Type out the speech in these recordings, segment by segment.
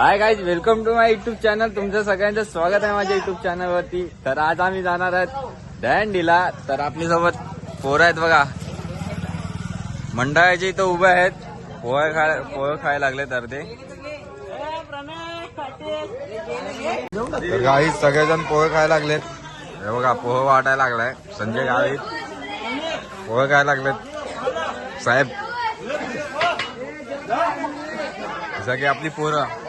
Hi guys welcome to my YouTube channel तुमचं सगळ्यांचं स्वागत आहे माझ्या युट्यूब चॅनल वरती. तर आज आम्ही जाणार आहेत दहंडीला. तर आपल्यासोबत पोरं आहेत बघा. मंडळाचे इथं उभे आहेत. पोहे खाय पोहे खायला लागले तर ते. तर काही सगळेजण पोहे खायला लागलेत. हे बघा पोहे वाटायला लागलाय. संजय गावित पोहे खायला लागलेत. साहेब. सगळी आपली पोरं.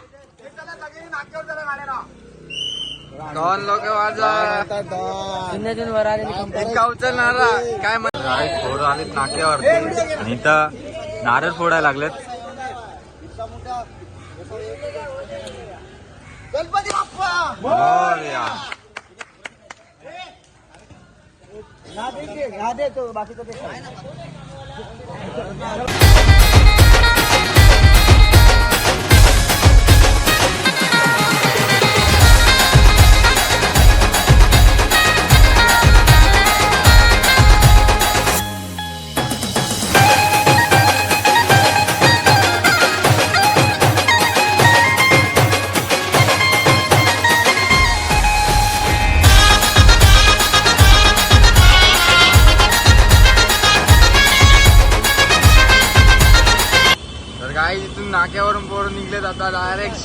डॉन लोक वाजा इतका उचलणारा. काय म्हणत फोड आलेत नाक्यावरती. आणि इथं नारळ फोडायला लागलेत. गणपती बाप्पा! तो बाकीचं ते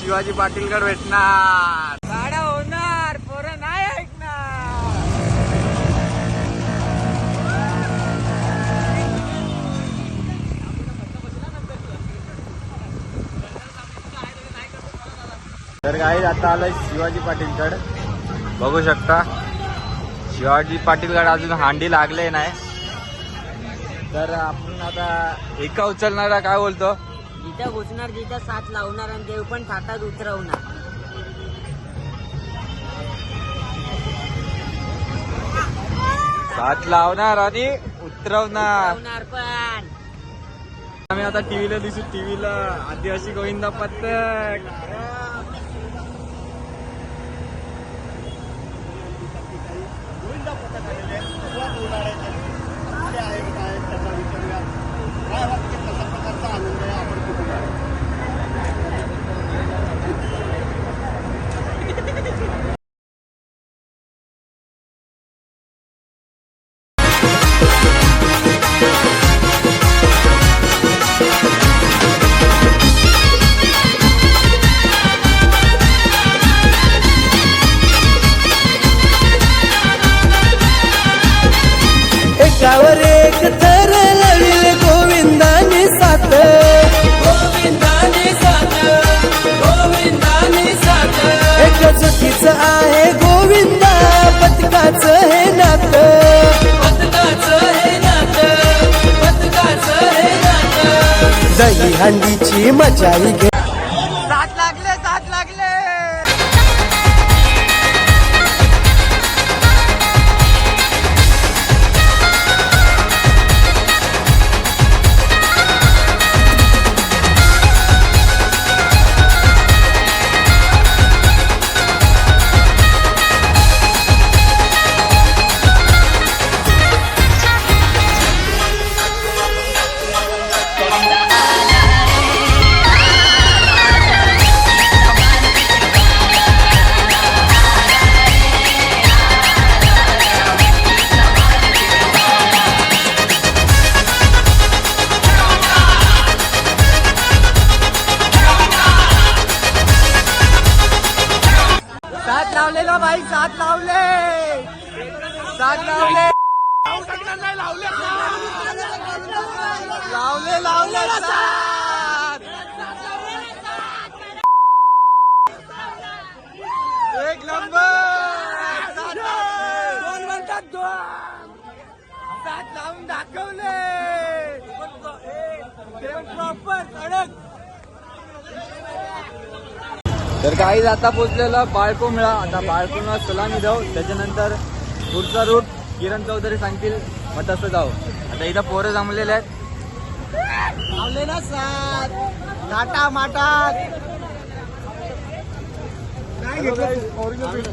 शिवाजी पाटीलकडे भेटणार. गाड्या होणार पोरं नाही ऐकणार तर काही आता आलोय शिवाजी पाटीलकड बघू शकता. शिवाजी पाटीलकड अजून हांडी लागले नाही. तर आपण आता एका उचलणारा काय बोलतो? जिथं घुसणार जिथं साथ लावणार आणि देव पण थाटात उतरवणार. साथ लावणार आणि उतरवणार. उतरवणार पण. आम्ही आता टीव्हीला दिसू टीव्हीला आदिवासी गोविंदा पथक. एकावर एक थर लढले गोविंदाने साथ. गोविंदाने साथ गोविंदाने साथ. एक चुकीच आहे गोविंदा पथकाच हे नात पथकाच हे नात पथकाच हे नात दही हंडीची मचाई घे. लावले लावले साथ एक नंबर. दोन म्हणतात दोन साथ लावून दाखवले. प्रॉपर कडक तर काही आता पोचलेलं मिळा. आता बाळकोला सलामी जाऊ त्याच्यानंतर पुढचा रूट किरण चौधरी सांगतील. मग तसं जाऊ. आता इथं पोरं जमलेले आहेत. लावले ना सात. टाटा माटा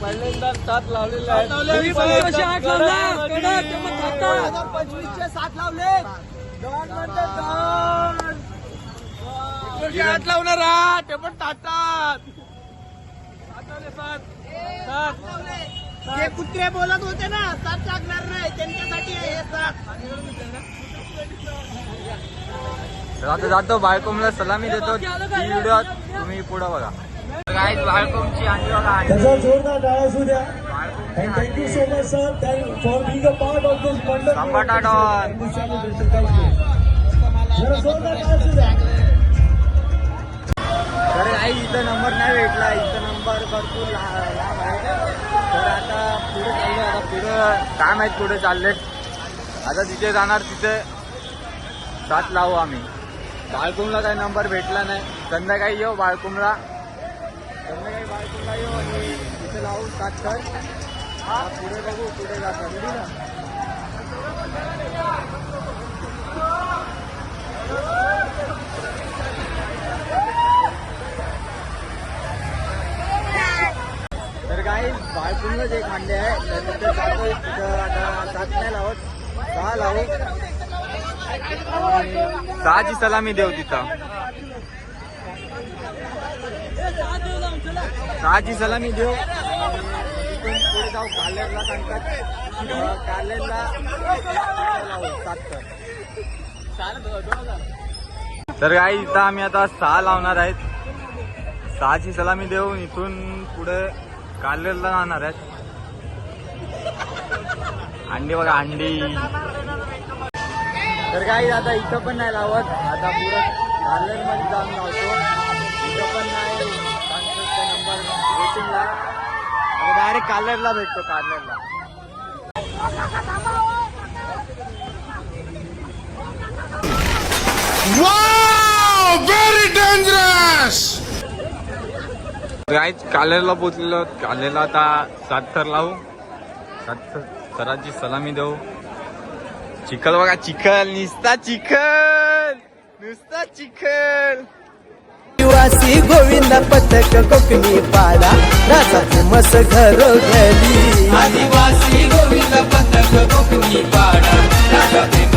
पहिल्यांदा सात लावलेले आहेत. पंचवीसचे सात लावले. आठ लावणार ते पण टाटा ते कुत्रे बोलत होते ना सात लागणार नाही. त्यांच्यासाठी हे सात. आता जातो बाळकोमला सलामी देतो. ती व्हिडिओ तुम्ही पुढे बघा. काय बाळकोमची आणि बघा आणि त्याचा जोरदार टाळ्या असू द्या. And thank you so much, sir, thank for being a part of this wonderful Sambata Don. and this celebration. Thank you. जरा जोरदार टाळ्या असू द्या. तर काही इथं नंबर नाही भेटला. इथं नंबर भरपूर ला- लांब आहे तर आता पुढे चाललो. आता पुढं काय माहीत पुढे चालले आता तिथे जाणार तिथे सात लावू आम्ही. बाळकुमला काही नंबर भेटला नाही. संध्याकाळी येऊ बाळकुमला संध्याकाळी बाळकुमला येऊ आणि तिथे लावू सात कर. हा पुढे बघू पुढे जातो रेडी ना? तर काही बाळकुंडच एक मांडे आहे. तर तिथे सात नाही लावत. सहा लावू. सहाची सलामी देऊ तिथं. सहाची सलामी देऊ पुढे जाऊ कालेरला सांगतात. कालेरला तर तर काही इथं आम्ही आता सहा लावणार आहेत. सहाची सलामी देऊन इथून पुढे कालेरला जाणार आहेत. अंडी बघा अंडी. तर काही आता इथं पण नाही लावत. आता पुढं कालेरमध्ये जाऊन लावतो. इथं पण नाही. नंबर वेटिंगला डायरेक्ट कालेरला भेटतो कालेरला. व्हेरी डेंजरस गाईच कालेरला पोचलेलो कालेरला आता सात थर लावू. सात थराची सलामी देऊ. चिखल बघा चिखल निसता चिखल नुसता चिखल. आदिवासी गोविंद पथक कोकणी पाडा राजाचे मस घरोघरी. आदिवासी गोविंद पथक कोकणी पाडा राजाचे मस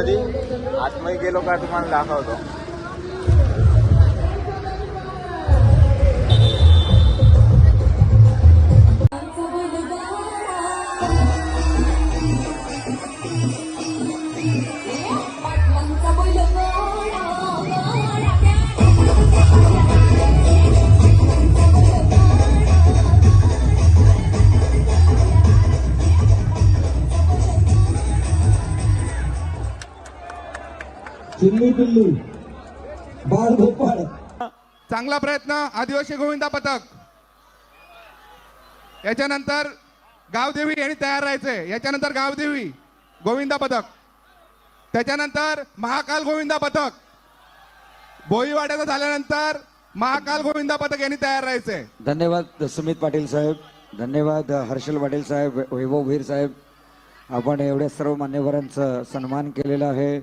आतमध्ये आतमध्ये गेलो का तुम्हाला दाखवतो. चिल्ली पिल्ली बाळ भोपाळ चांगला प्रयत्न आदिवासी गोविंदा पथक. याच्यानंतर गावदेवी यांनी तयार राहायचे याच्यानंतर गावदेवी गोविंदा पथक. त्याच्यानंतर महाकाल गोविंदा पथक. भोईवाड्याचं झाल्यानंतर महाकाल गोविंदा पथक यांनी तयार राहायचे धन्यवाद सुमित पाटील साहेब. धन्यवाद हर्षल पाटील साहेब वैभव भीर साहेब. आपण एवढ्या सर्व मान्यवरांचा सन्मान केलेला आहे.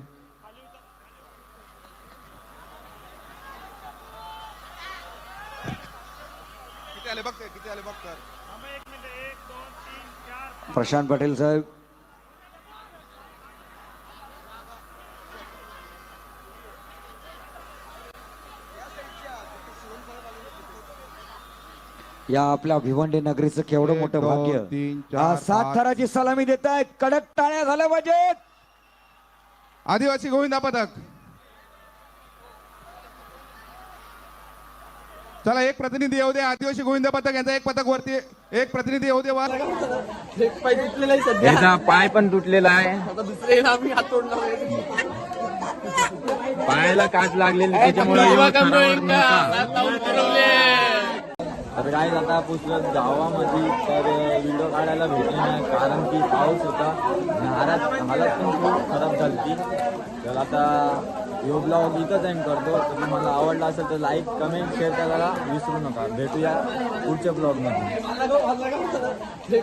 प्रशांत पाटील साहेब. या आपल्या भिवंडी नगरीचं केवढं मोठं भाग्य. सात थराची सलामी देत आहेत कडक टाळ्या झाल्या पाहिजेत. आदिवासी गोविंदा पथक चला एक प्रतिनिधी येऊ दे. आदिवासी गोविंदा पथक यांचा एक पथक वरती एक प्रतिनिधी येऊ दे वर याचा पाय पण तुटलेला आहे. पायाला काच लागलेली त्याच्यामुळे एवढं थरावर नव्हता. तर काय आता पुसलं गावामध्ये तर व्हिडिओ काढायला भेटले नाही कारण की पाऊस होता. आणि हालत हालत पण खूप खराब झाली तर आता यो ब्लॉग इथंच एंड करतो. तर तुम्हाला आवडला असेल तर लाईक कमेंट शेअर करायला विसरू नका. भेटूया पुढच्या ब्लॉगमध्ये.